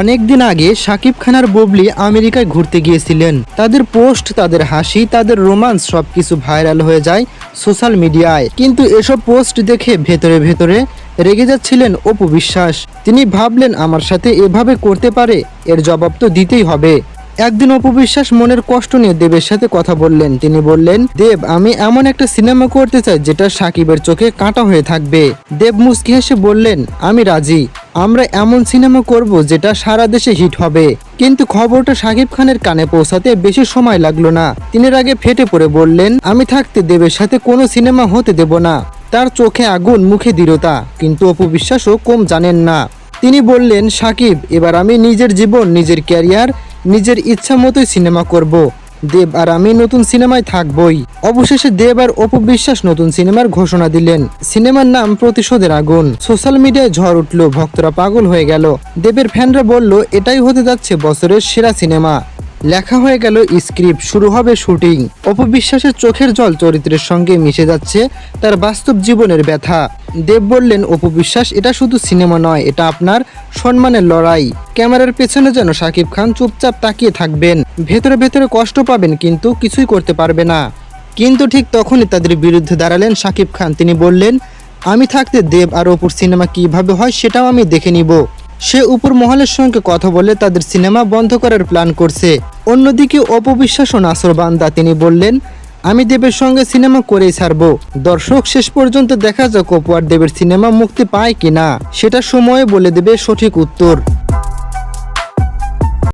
অনেক দিন আগে শাকিব খান আর বুবলি আমেরিকায় ঘুরতে গিয়েছিলেন। তাদের পোস্ট, তাদের হাসি, তাদের রোমান্স সবকিছু ভাইরাল হয়ে যায় সোশ্যাল মিডিয়ায়। কিন্তু এসব পোস্ট দেখে ভেতরে ভেতরে রেগে যাচ্ছিলেন অপু বিশ্বাস। তিনি ভাবলেন, আমার সাথে এভাবে করতে পারে, এর জবাব তো দিতেই হবে। একদিন অপু বিশ্বাস মনের কষ্ট নিয়ে দেবের সাথে কথা বললেন। তিনি বললেন, দেব, আমি এমন একটা সিনেমা করতে চাই যেটা সাকিবের চোখে কাঁটা হয়ে থাকবে। দেব মুস্কি হেসে বললেন, আমি রাজি। আমরা এমন সিনেমা করব যেটা সারা দেশে হিট হবে। কিন্তু খবরটা সাকিব খানের কানে পৌঁছাতে বেশি সময় লাগল না। তিনি আগে ফেটে পড়ে বললেন, আমি থাকতে দেবের সাথে কোনো সিনেমা হতে দেব না। তার চোখে আগুন, মুখে দৃঢ়তা। কিন্তু অপু বিশ্বাসও কম জানেন না। তিনি বললেন, সাকিব, এবার আমি নিজের জীবন, নিজের ক্যারিয়ার, নিজের ইচ্ছা মতোই সিনেমা করব। দেব আর আমি নতুন সিনেমায় থাকবই। অবশেষে দেব আর অপু বিশ্বাস নতুন সিনেমার ঘোষণা দিলেন। সিনেমার নাম প্রতিশোধের আগুন। সোশ্যাল মিডিয়ায় ঝড় উঠল, ভক্তরা পাগল হয়ে গেল। দেবের ফ্যানরা বলল, এটাই হতে যাচ্ছে বছরের সেরা সিনেমা। লেখা হয়ে গেল স্ক্রিপ্ট। শুরু হবে শুটিং। অপবিশ্বাসের চোখের জল চরিত্রের সঙ্গে মিশে যাচ্ছে তার বাস্তব জীবনের ব্যথা। দেব বললেন, অপবিশ্বাস, এটা শুধু সিনেমা নয়, এটা আপনার সম্মানের লড়াই। ক্যামেরার পেছনে যেন সাকিব খান চুপচাপ তাকিয়ে থাকবেন। ভেতরে ভেতরে কষ্ট পাবেন, কিন্তু কিছুই করতে পারবে না। কিন্তু ঠিক তখনই তাদের বিরুদ্ধে দাঁড়ালেন সাকিব খান। তিনি বললেন, আমি থাকতে দেব আর অপুর সিনেমা কীভাবে হয় সেটাও আমি দেখে নিব। সে উপর মহলের সঙ্গে কথা বলে তাদের সিনেমা বন্ধ করার প্ল্যান করছে। অন্যদিকে অপবিশ্বাস ও নাসর বান্দা তিনি বললেন, আমি দেবের সঙ্গে সিনেমা করেই ছাড়ব। দর্শক শেষ পর্যন্ত দেখা যাক অপু আর দেবের সিনেমা মুক্তি পায় কিনা। সেটা সময়ে বলে দেবে সঠিক উত্তর।